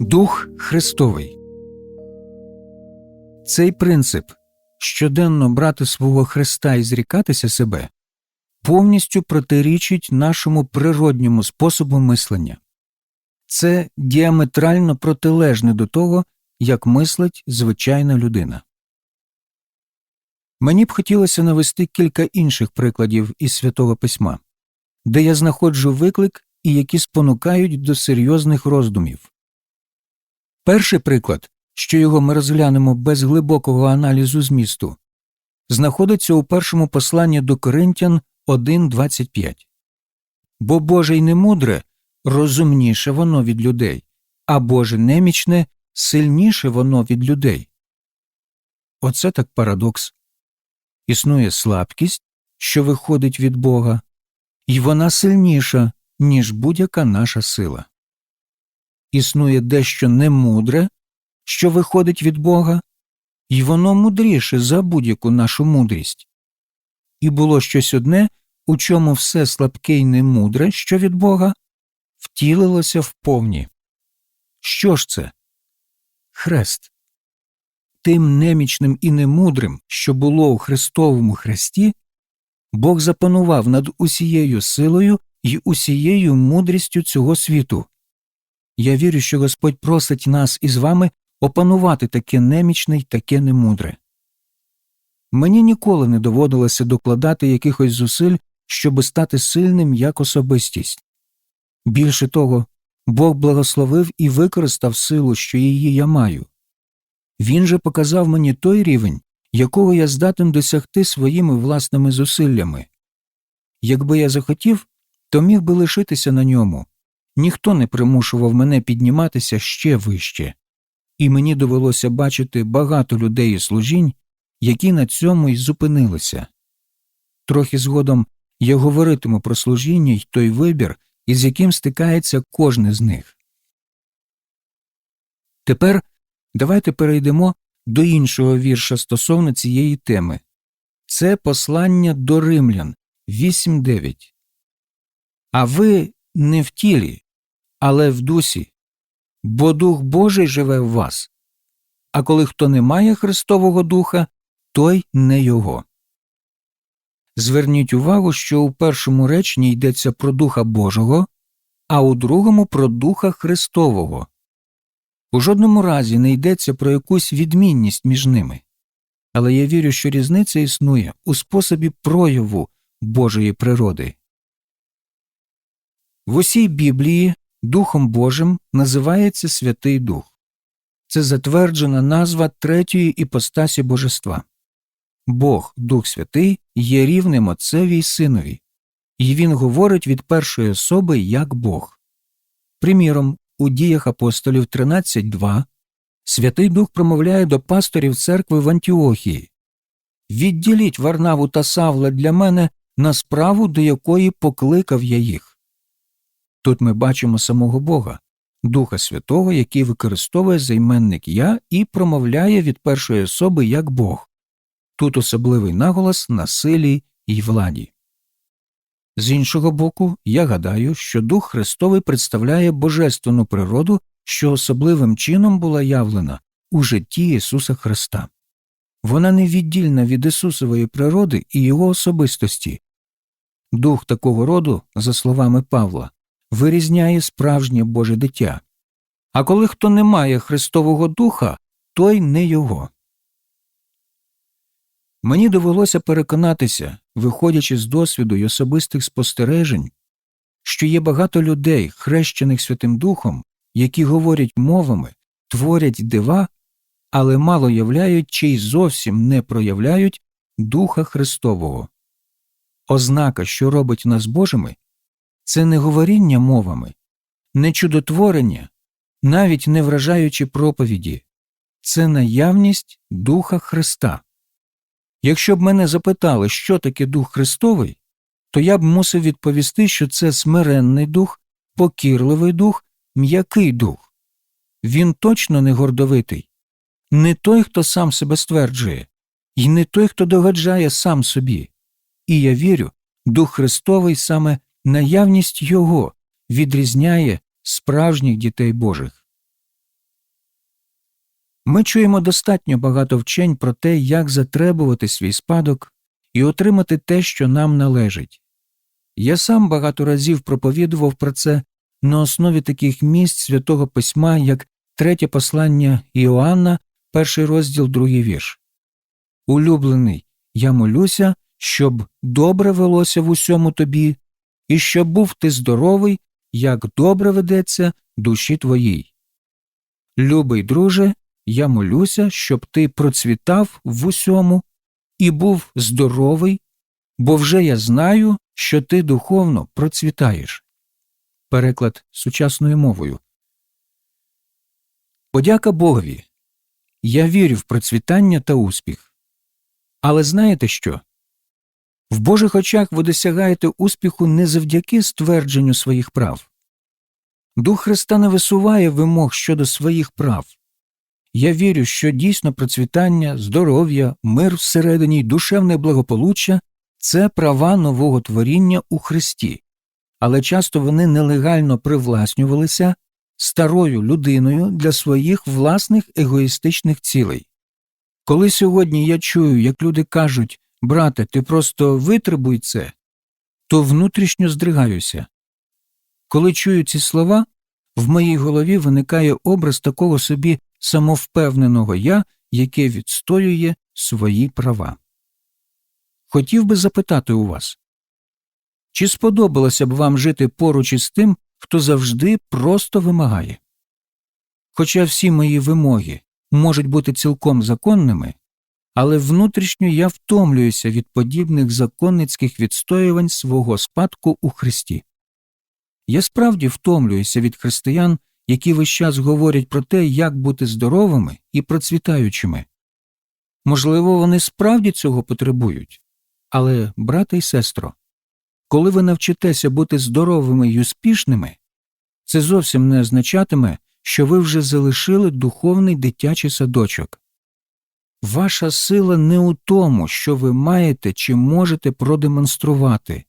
Дух Христовий. Цей принцип щоденно брати свого Христа і зрікатися себе повністю протирічить нашому природньому способу мислення. Це діаметрально протилежне до того, як мислить звичайна людина. Мені б хотілося навести кілька інших прикладів із святого письма, де я знаходжу виклик і які спонукають до серйозних роздумів. Перший приклад, що його ми розглянемо без глибокого аналізу змісту, знаходиться у першому посланні до Коринтян 1.25. Бо Боже й немудре розумніше воно від людей, а Боже немічне сильніше воно від людей. Оце так парадокс. Існує слабкість, що виходить від Бога, і вона сильніша, ніж будь-яка наша сила. Існує дещо немудре, що виходить від Бога, і воно мудріше за будь-яку нашу мудрість. І було щось одне, у чому все слабке й немудре, що від Бога, втілилося вповні. Що ж це? Хрест. Тим немічним і немудрим, що було у Христовому хресті, Бог запанував над усією силою і усією мудрістю цього світу. Я вірю, що Господь просить нас із вами опанувати таке немічне й таке немудре. Мені ніколи не доводилося докладати якихось зусиль, щоби стати сильним як особистість. Більше того, Бог благословив і використав силу, що її я маю. Він же показав мені той рівень, якого я здатен досягти своїми власними зусиллями. Якби я захотів, то міг би лишитися на ньому. Ніхто не примушував мене підніматися ще вище, і мені довелося бачити багато людей і служінь, які на цьому й зупинилися. Трохи згодом я говоритиму про служіння й той вибір, із яким стикається кожне з них. Тепер давайте перейдемо до іншого вірша стосовно цієї теми це послання до римлян 8.9. А ви не в тілі, але в дусі, бо Дух Божий живе в вас. А коли хто не має Христового Духа, той не його. Зверніть увагу, що у першому реченні йдеться про Духа Божого, а у другому про Духа Христового. У жодному разі не йдеться про якусь відмінність між ними. Але я вірю, що різниця існує у способі прояву Божої природи. В усій Біблії Духом Божим називається Святий Дух. Це затверджена назва третьої іпостасі Божества. Бог, Дух Святий, є рівним Отцеві й Синові, і Він говорить від першої особи як Бог. Приміром, у діях апостолів 13.2 Святий Дух промовляє до пасторів церкви в Антіохії Відділіть Варнаву та Савла для мене на справу, до якої покликав я їх. Тут ми бачимо самого Бога, Духа Святого, який використовує займенник Я і промовляє від першої особи як Бог. Тут особливий наголос на силі й владі. З іншого боку, я гадаю, що Дух Христовий представляє божественну природу, що особливим чином була явлена у житті Ісуса Христа. Вона невіддільна від Ісусової природи і Його особистості. Дух такого роду, за словами Павла, вирізняє справжнє Боже дитя. А коли хто не має Христового Духа, той не його. Мені довелося переконатися, виходячи з досвіду й особистих спостережень, що є багато людей, хрещених Святим Духом, які говорять мовами, творять дива, але мало являють чи й зовсім не проявляють Духа Христового. Ознака, що робить нас Божими, це не говоріння мовами, не чудотворення, навіть не вражаючи проповіді, це наявність Духа Христа. Якщо б мене запитали, що таке Дух Христовий, то я б мусив відповісти, що це смиренний дух, покірливий дух, м'який дух. Він точно не гордовитий, не той, хто сам себе стверджує, і не той, хто догаджає сам собі. І я вірю, Дух Христовий саме наявність Його відрізняє справжніх дітей Божих. Ми чуємо достатньо багато вчень про те, як затребувати свій спадок і отримати те, що нам належить. Я сам багато разів проповідував про це на основі таких місць святого письма, як третє послання Іоанна, перший розділ, другий вірш. Улюблений, я молюся, щоб добре велося в усьому тобі, і щоб був ти здоровий, як добре ведеться душі твоїй. Любий друже, я молюся, щоб ти процвітав в усьому і був здоровий, бо вже я знаю, що ти духовно процвітаєш. Переклад сучасною мовою. Подяка Богові. Я вірю в процвітання та успіх. Але знаєте що? В Божих очах ви досягаєте успіху не завдяки ствердженню своїх прав. Дух Христа не висуває вимог щодо своїх прав. Я вірю, що дійсно процвітання, здоров'я, мир всередині й душевне благополуччя це права нового творіння у Христі, але часто вони нелегально привласнювалися старою людиною для своїх власних егоїстичних цілей. Коли сьогодні я чую, як люди кажуть брате, ти просто витребуй це, то внутрішньо здригаюся. Коли чую ці слова, в моїй голові виникає образ такого собі самовпевненого я, яке відстоює свої права. Хотів би запитати у вас, чи сподобалося б вам жити поруч із тим, хто завжди просто вимагає? Хоча всі мої вимоги можуть бути цілком законними, але внутрішньо я втомлююся від подібних законницьких відстоювань свого спадку у Христі. Я справді втомлююся від християн, які весь час говорять про те, як бути здоровими і процвітаючими. Можливо, вони справді цього потребують. Але, брате і сестро, коли ви навчитеся бути здоровими й успішними, це зовсім не означатиме, що ви вже залишили духовний дитячий садочок. Ваша сила не у тому, що ви маєте чи можете продемонструвати.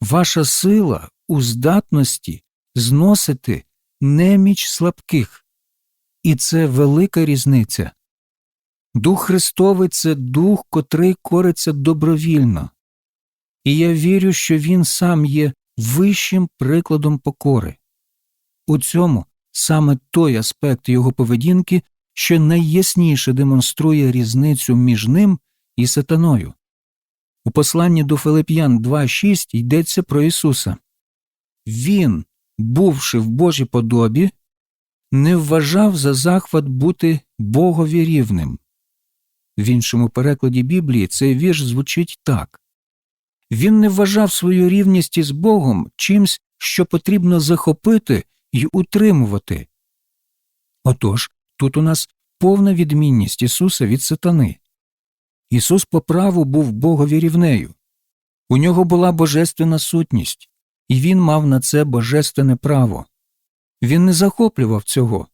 Ваша сила у здатності зносити неміч слабких. І це велика різниця. Дух Христовий це дух, котрий кориться добровільно. І я вірю, що він сам є вищим прикладом покори. У цьому саме той аспект його поведінки, що найясніше демонструє різницю між ним і сатаною. У посланні до Филип'ян 2.6 йдеться про Ісуса. Він, бувши в Божій подобі, не вважав за захват бути Богові рівним. В іншому перекладі Біблії цей вірш звучить так він не вважав свою рівність із Богом чимсь, що потрібно захопити і утримувати. Отож, тут у нас повна відмінність Ісуса від сатани. Ісус по праву був Богові рівнею. У нього була божественна сутність, і він мав на це божественне право. Він не захоплював цього.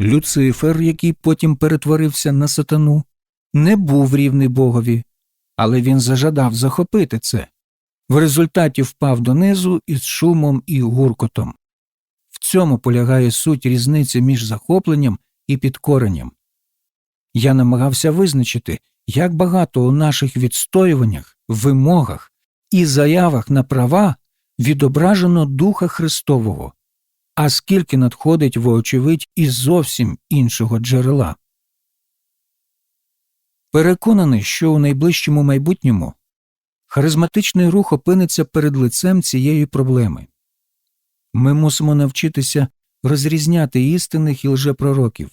Люцифер, який потім перетворився на сатану, не був рівний Богові, але він зажадав захопити це. В результаті впав донизу із шумом і гуркотом. В цьому полягає суть різниці між захопленням і підкоренням. Я намагався визначити, як багато у наших відстоюваннях, вимогах і заявах на права відображено Духа Христового, а скільки надходить вочевидь із зовсім іншого джерела. Переконаний, що у найближчому майбутньому харизматичний рух опиниться перед лицем цієї проблеми. Ми мусимо навчитися розрізняти істинних і лжепророків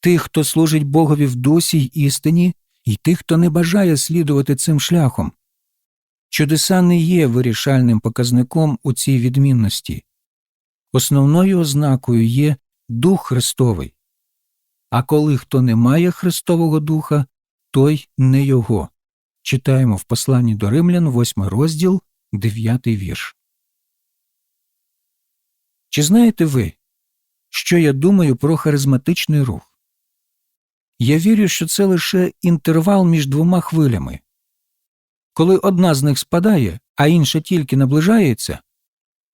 тих, хто служить Богові в дусі й істині, і тих, хто не бажає слідувати цим шляхом. Чудеса не є вирішальним показником у цій відмінності. Основною ознакою є Дух Христовий. А коли хто не має Христового Духа, той не його. Читаємо в посланні до римлян, 8 розділ, 9 вірш. Чи знаєте ви, що я думаю про харизматичний рух? Я вірю, що це лише інтервал між двома хвилями. Коли одна з них спадає, а інша тільки наближається,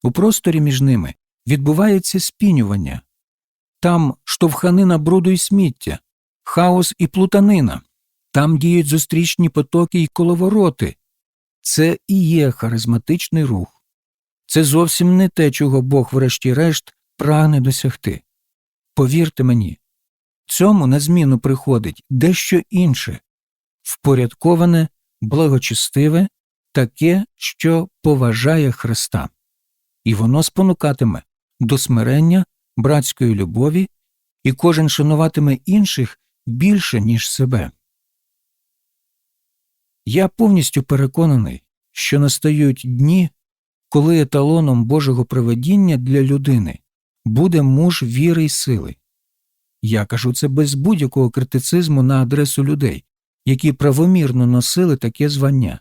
у просторі між ними відбувається спінювання там штовханина бруду і сміття, хаос і плутанина. Там діють зустрічні потоки і коловороти. Це і є харизматичний рух. Це зовсім не те, чого Бог, врешті-решт, прагне досягти. Повірте мені, цьому на зміну приходить дещо інше впорядковане, благочестиве, таке, що поважає Христа, і воно спонукатиме до смирення, братської любові, і кожен шануватиме інших більше, ніж себе. Я повністю переконаний, що настають дні, коли еталоном Божого проведіння для людини буде муж віри й сили. Я кажу це без будь-якого критицизму на адресу людей, які правомірно носили таке звання.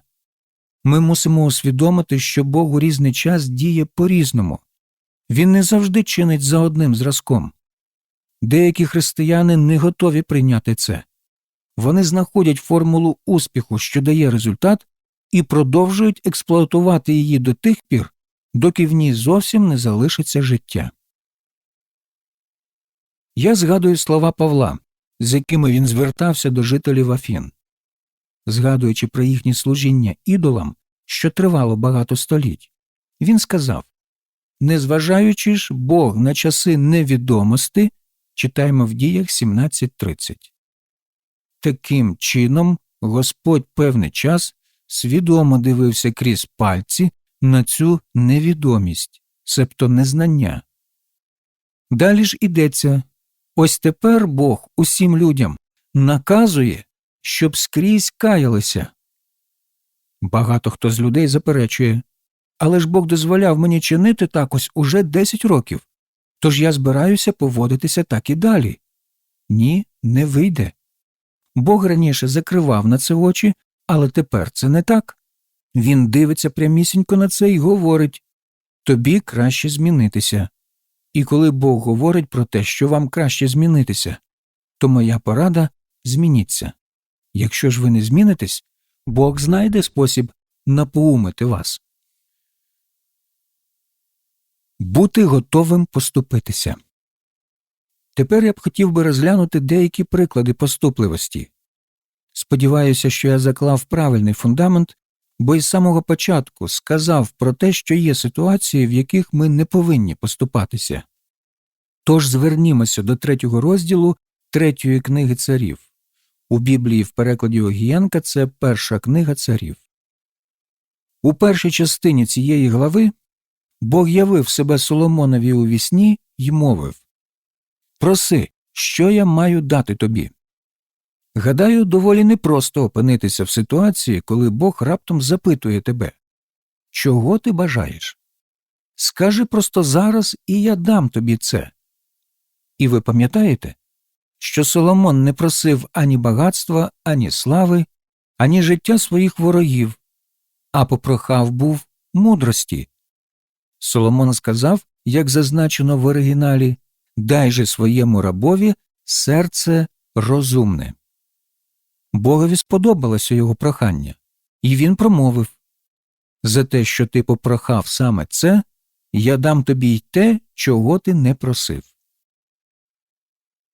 Ми мусимо усвідомити, що Бог у різний час діє по різному він не завжди чинить за одним зразком. Деякі християни не готові прийняти це вони знаходять формулу успіху, що дає результат, і продовжують експлуатувати її до тих пір, доки в ній зовсім не залишиться життя. Я згадую слова Павла, з якими він звертався до жителів Афін. Згадуючи про їхнє служіння ідолам, що тривало багато століть, він сказав Незважаючи ж Бог на часи невідомості, читаємо в діях 17.30. Таким чином, Господь певний час свідомо дивився крізь пальці на цю невідомість, себто незнання. Далі ж ідеться ось тепер Бог усім людям наказує, щоб скрізь каялися. Багато хто з людей заперечує але ж Бог дозволяв мені чинити так ось уже 10 років, тож я збираюся поводитися так і далі. Ні, не вийде. Бог раніше закривав на це очі, але тепер це не так. Він дивиться прямісінько на це і говорить тобі краще змінитися. І коли Бог говорить про те, що вам краще змінитися, то моя порада змініться. Якщо ж ви не змінитесь, Бог знайде спосіб напоумити вас. Бути готовим поступитися. Тепер я б хотів би розглянути деякі приклади поступливості. Сподіваюся, що я заклав правильний фундамент, бо із самого початку сказав про те, що є ситуації, в яких ми не повинні поступатися. Тож звернімося до третього розділу третьої книги царів. У Біблії в перекладі Огієнка це перша книга царів. У першій частині цієї глави Бог явив себе Соломонові у вісні й мовив Проси, що я маю дати тобі. Гадаю, доволі непросто опинитися в ситуації, коли Бог раптом запитує тебе Чого ти бажаєш? Скажи просто зараз, і я дам тобі це. І ви пам'ятаєте, що Соломон не просив ані багатства, ані слави, ані життя своїх ворогів, а попрохав був мудрості. Соломон сказав, як зазначено в оригіналі, дай же своєму рабові серце розумне. Богові сподобалося його прохання, і він промовив За те, що ти попрохав саме це, я дам тобі й те, чого ти не просив.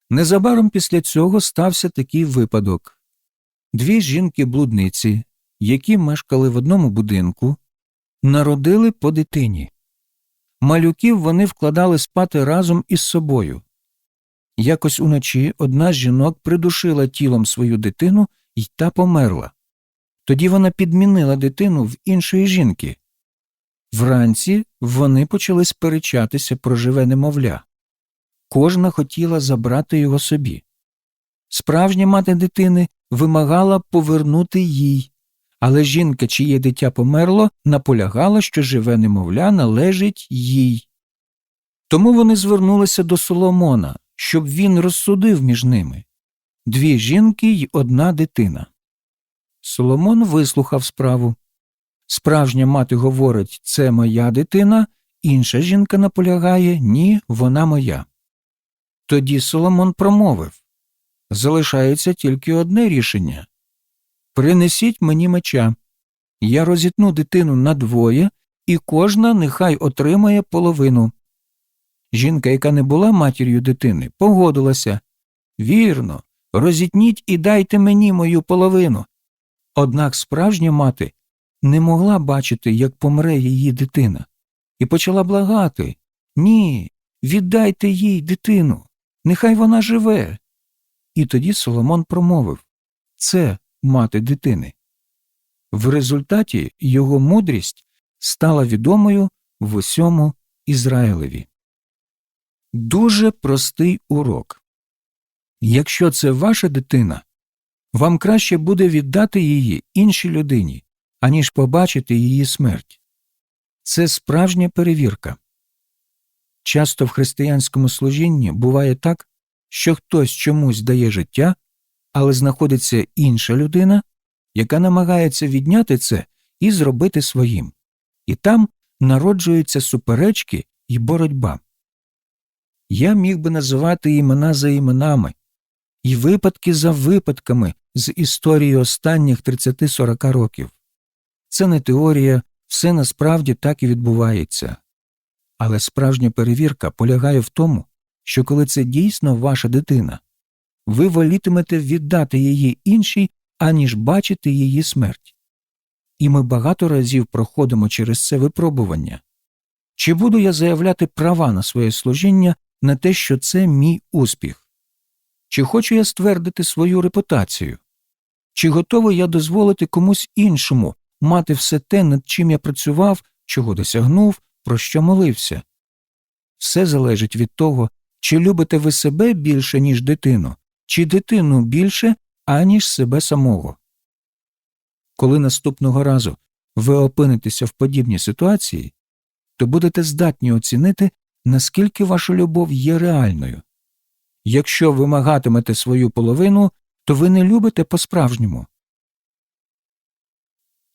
Незабаром після цього стався такий випадок дві жінки блудниці, які мешкали в одному будинку, народили по дитині. Малюків вони вкладали спати разом із собою. Якось уночі одна з жінок придушила тілом свою дитину і та померла. Тоді вона підмінила дитину в іншої жінки. Вранці вони почали сперечатися про живе немовля. Кожна хотіла забрати його собі. Справжня мати дитини вимагала повернути їй, але жінка, чиє дитя померло, наполягала, що живе немовля належить їй. Тому вони звернулися до Соломона, щоб він розсудив між ними дві жінки й одна дитина. Соломон вислухав справу. Справжня мати говорить це моя дитина, інша жінка наполягає ні, вона моя. Тоді Соломон промовив Залишається тільки одне рішення Принесіть мені меча. Я розітну дитину на двоє, і кожна нехай отримає половину. Жінка, яка не була матір'ю дитини, погодилася. Вірно, розітніть і дайте мені мою половину. Однак справжня мати не могла бачити, як помре її дитина, і почала благати Ні, віддайте їй дитину, нехай вона живе. І тоді Соломон промовив Це мати дитини. В результаті його мудрість стала відомою в усьому Ізраїлеві. Дуже простий урок. Якщо це ваша дитина, вам краще буде віддати її іншій людині, аніж побачити її смерть. Це справжня перевірка. Часто в християнському служінні буває так, що хтось чомусь дає життя, але знаходиться інша людина, яка намагається відняти це і зробити своїм, і там народжуються суперечки і боротьба. Я міг би називати імена за іменами, і випадки за випадками з історії останніх 30-40 років. Це не теорія, все насправді так і відбувається. Але справжня перевірка полягає в тому, що коли це дійсно ваша дитина, ви волітимете віддати її іншій, аніж бачити її смерть. І ми багато разів проходимо через це випробування. Чи буду я заявляти права на своє служіння на те, що це мій успіх? Чи хочу я ствердити свою репутацію? Чи готовий я дозволити комусь іншому мати все те, над чим я працював, чого досягнув, про що молився? Все залежить від того, чи любите ви себе більше, ніж дитину, чи дитину більше, аніж себе самого. Коли наступного разу ви опинитеся в подібній ситуації, то будете здатні оцінити, наскільки ваша любов є реальною. Якщо вимагатимете свою половину, то ви не любите по-справжньому.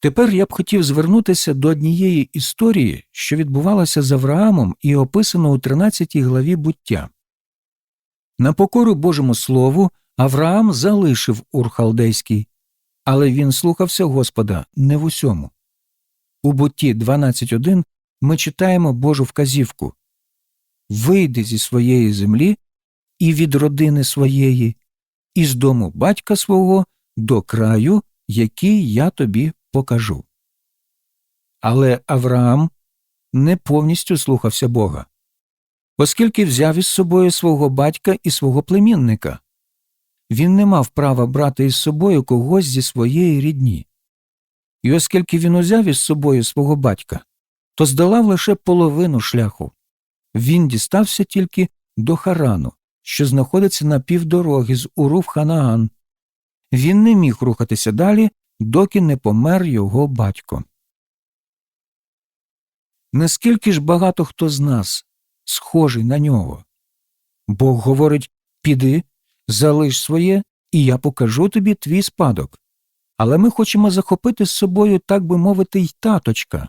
Тепер я б хотів звернутися до однієї історії, що відбувалася з Авраамом і описано у 13 главі буття. На покору Божому Слову Авраам залишив Ур Халдейський, але він слухався Господа не в усьому. У бутті 12.1 ми читаємо Божу вказівку Вийди зі своєї землі і від родини своєї, і з дому батька свого до краю, який я тобі покажу. Але Авраам не повністю слухався Бога, оскільки взяв із собою свого батька і свого племінника. Він не мав права брати із собою когось зі своєї рідні. І оскільки він узяв із собою свого батька, то здолав лише половину шляху. Він дістався тільки до Харану, що знаходиться на півдороги з Урув Ханаан. Він не міг рухатися далі, доки не помер його батько. Наскільки ж багато хто з нас схожий на нього? Бог говорить піди, залиш своє, і я покажу тобі твій спадок. Але ми хочемо захопити з собою, так би мовити, й таточка.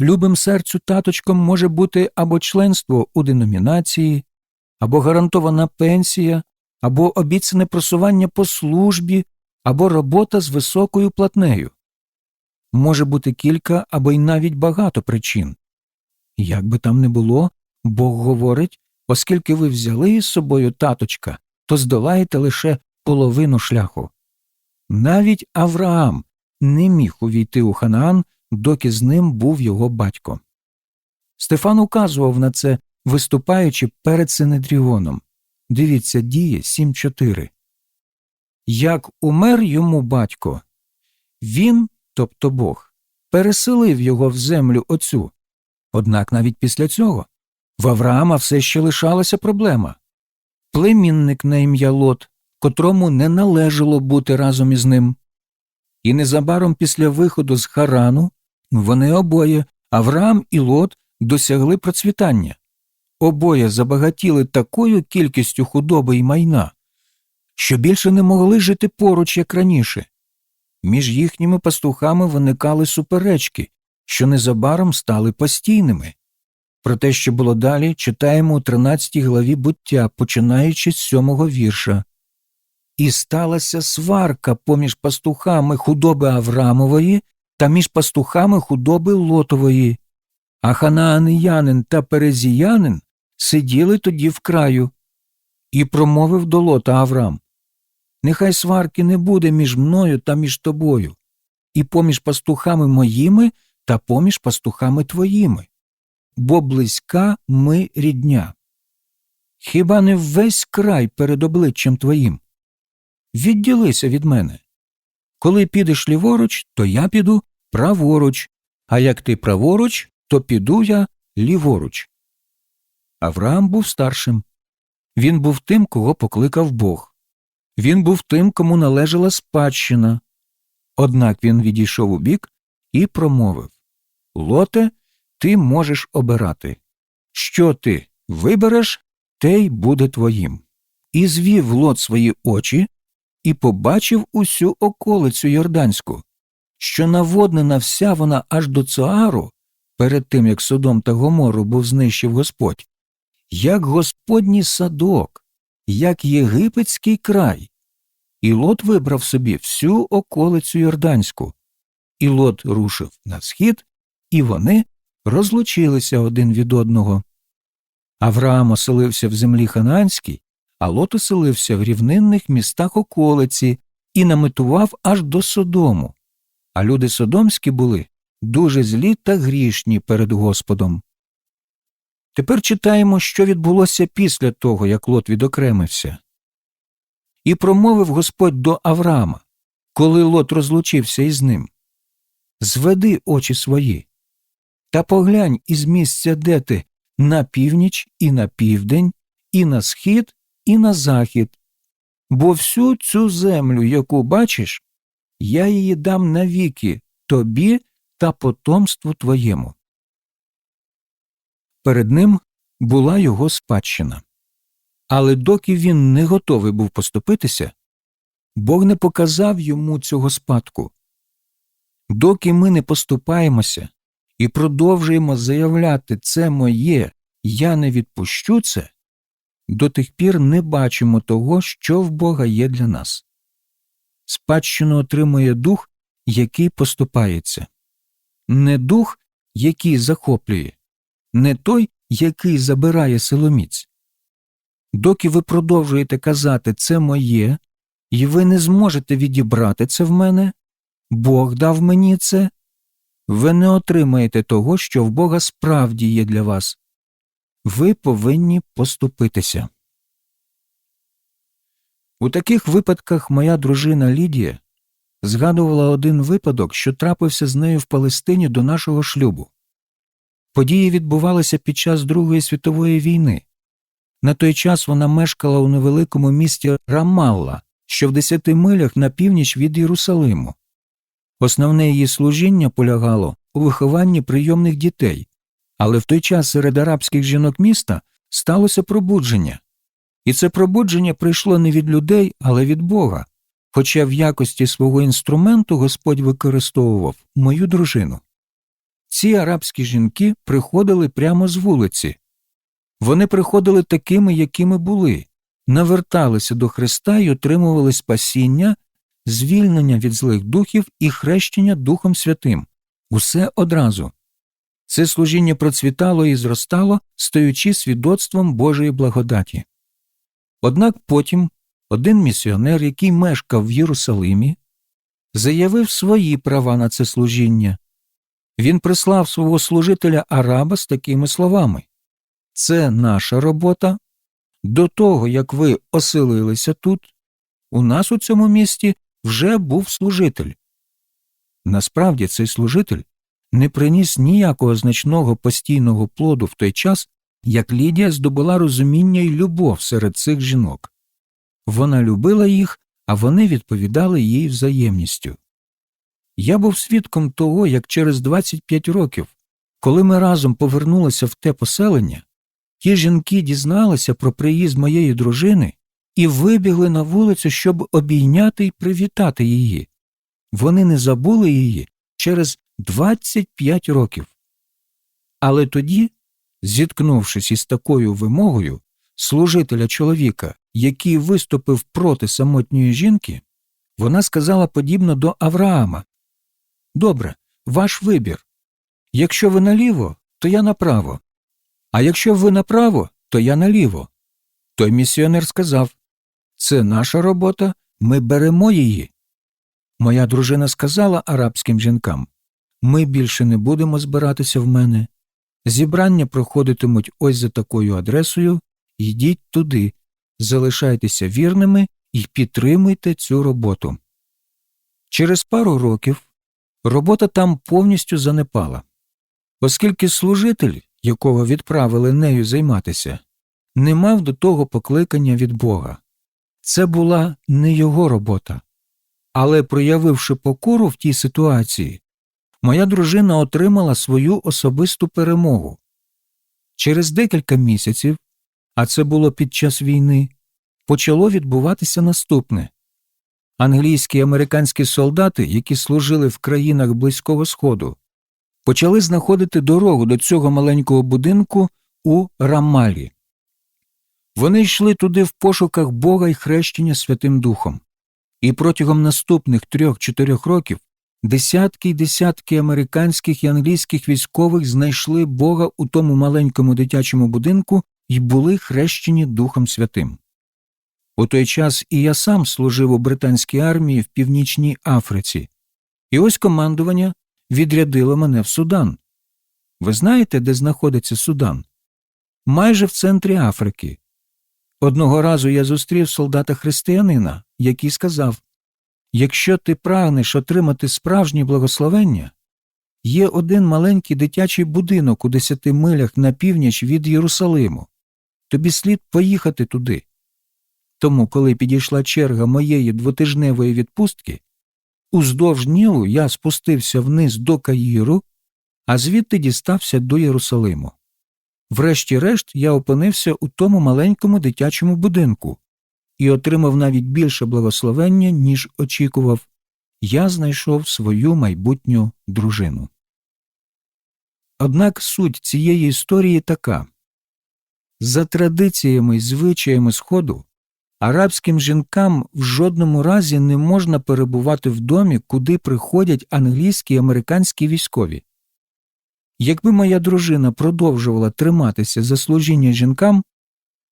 Любим серцю таточком може бути або членство у деномінації, або гарантована пенсія, або обіцяне просування по службі, або робота з високою платнею. Може бути кілька або й навіть багато причин. Як би там не було, Бог говорить, оскільки ви взяли із собою таточка, то здолаєте лише половину шляху. Навіть Авраам не міг увійти у Ханаан, доки з ним був його батько. Стефан указував на це, виступаючи перед Синедріоном. Дивіться, діє 7.4. Як умер йому батько, він, тобто Бог, переселив його в землю оцю. Однак навіть після цього в Авраама все ще лишалася проблема племінник на ім'я Лот, котрому не належало бути разом із ним. І незабаром після виходу з Харану вони обоє, Авраам і Лот, досягли процвітання. Обоє забагатіли такою кількістю худоби і майна, що більше не могли жити поруч, як раніше. Між їхніми пастухами виникали суперечки, що незабаром стали постійними. Про те, що було далі, читаємо у 13 главі буття, починаючи з сьомого вірша. І сталася сварка поміж пастухами худоби Аврамової та між пастухами худоби Лотової, а ханаанянин та перезіянин сиділи тоді в краю. І промовив до Лота Аврам нехай сварки не буде між мною та між тобою, і поміж пастухами моїми та поміж пастухами твоїми, бо близька ми рідня. Хіба не весь край перед обличчям твоїм? Відділися від мене. Коли підеш ліворуч, то я піду праворуч, а як ти праворуч, то піду я ліворуч. Авраам був старшим. Він був тим, кого покликав Бог. Він був тим, кому належала спадщина. Однак він відійшов у бік і промовив Лоте, ти можеш обирати. Що ти вибереш, те й буде твоїм. І звів лот свої очі і побачив усю околицю Йорданську, що наводнена вся вона аж до Цуару, перед тим як Содом та Гомору був знищив Господь, як Господній садок, як єгипетський край. І Лот вибрав собі всю околицю Йорданську. І Лот рушив на схід, і вони розлучилися один від одного. Авраам оселився в землі Ханаанській, а Лот оселився в рівнинних містах околиці і наметував аж до Содому. А люди содомські були дуже злі та грішні перед Господом. Тепер читаємо, що відбулося після того, як Лот відокремився. І промовив Господь до Авраама, коли Лот розлучився із ним Зведи очі свої, та поглянь із місця, де ти, на північ і на південь, і на схід, і на захід, бо всю цю землю, яку бачиш, я її дам навіки тобі та потомству твоєму. Перед ним була його спадщина. Але доки він не готовий був поступитися, Бог не показав йому цього спадку. Доки ми не поступаємося і продовжуємо заявляти це моє, я не відпущу це, до тих пір не бачимо того, що в Бога є для нас. Спадщину отримує дух, який поступається, не дух, який захоплює, не той, який забирає силоміць. Доки ви продовжуєте казати це моє, і ви не зможете відібрати це в мене, Бог дав мені це, ви не отримаєте того, що в Бога справді є для вас. Ви повинні поступитися. У таких випадках моя дружина Лідія згадувала один випадок, що трапився з нею в Палестині до нашого шлюбу. Події відбувалися під час Другої світової війни. На той час вона мешкала у невеликому місті Рамалла, що в десяти милях на північ від Єрусалиму. Основне її служіння полягало у вихованні прийомних дітей, але в той час серед арабських жінок міста сталося пробудження. І це пробудження прийшло не від людей, але від Бога, хоча в якості свого інструменту Господь використовував мою дружину. Ці арабські жінки приходили прямо з вулиці. Вони приходили такими, якими були, наверталися до Христа і отримували спасіння, звільнення від злих духів і хрещення Духом Святим. Усе одразу. Це служіння процвітало і зростало, стаючи свідоцтвом Божої благодаті. Однак потім один місіонер, який мешкав в Єрусалимі, заявив свої права на це служіння. Він прислав свого служителя Араба з такими словами Це наша робота. До того, як ви оселилися тут, у нас у цьому місті вже був служитель. Насправді цей служитель не приніс ніякого значного постійного плоду в той час, як Лідія здобула розуміння і любов серед цих жінок. Вона любила їх, а вони відповідали їй взаємністю. Я був свідком того, як через 25 років, коли ми разом повернулися в те поселення, ті жінки дізналися про приїзд моєї дружини і вибігли на вулицю, щоб обійняти і привітати її. Вони не забули її через 25 років. Але тоді, зіткнувшись із такою вимогою служителя чоловіка, який виступив проти самотньої жінки, вона сказала подібно до Авраама Добре, ваш вибір. Якщо ви наліво, то я направо. А якщо ви направо, то я наліво. Той місіонер сказав Це наша робота, Ми беремо її. Моя дружина сказала арабським жінкам ми більше не будемо збиратися в мене. Зібрання проходитимуть ось за такою адресою. Йдіть туди, залишайтеся вірними і підтримуйте цю роботу. Через пару років робота там повністю занепала, оскільки служитель, якого відправили нею займатися, не мав до того покликання від Бога. Це була не його робота. Але, проявивши покору в тій ситуації, моя дружина отримала свою особисту перемогу. Через декілька місяців, а це було під час війни, почало відбуватися наступне англійські і американські солдати, які служили в країнах Близького Сходу, почали знаходити дорогу до цього маленького будинку у Рамалі. Вони йшли туди в пошуках Бога і хрещення Святим Духом, і протягом наступних трьох-чотирьох років десятки й десятки американських і англійських військових знайшли Бога у тому маленькому дитячому будинку і були хрещені Духом Святим. У той час і я сам служив у британській армії в Північній Африці, і ось командування відрядило мене в Судан. Ви знаєте, де знаходиться Судан? Майже в центрі Африки. Одного разу я зустрів солдата християнина, який сказав Якщо ти прагнеш отримати справжнє благословення, є один маленький дитячий будинок у десяти милях на північ від Єрусалиму. Тобі слід поїхати туди. Тому, коли підійшла черга моєї двотижневої відпустки, уздовж Нілу я спустився вниз до Каїру, а звідти дістався до Єрусалиму. Врешті-решт я опинився у тому маленькому дитячому будинку і отримав навіть більше благословення, ніж очікував. Я знайшов свою майбутню дружину. Однак суть цієї історії така за традиціями й звичаями Сходу арабським жінкам в жодному разі не можна перебувати в домі, куди приходять англійські і американські військові. Якби моя дружина продовжувала триматися за служіння жінкам,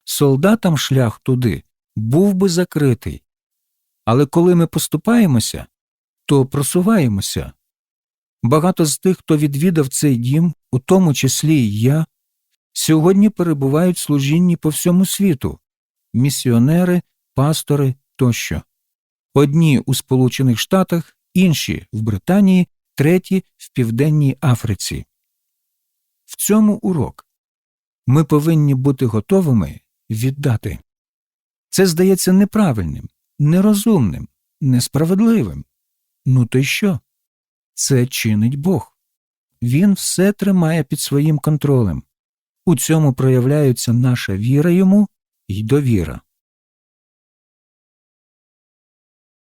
солдатам шлях туди був би закритий. Але коли ми поступаємося, то просуваємося. Багато з тих, хто відвідав цей дім, у тому числі і я, сьогодні перебувають служінні по всьому світу місіонери, пастори тощо. Одні у Сполучених Штатах, інші в Британії, треті в Південній Африці. В цьому урок ми повинні бути готовими віддати. Це здається неправильним, нерозумним, несправедливим. Ну то й що? Це чинить Бог. Він все тримає під своїм контролем. У цьому проявляється наша віра йому й довіра.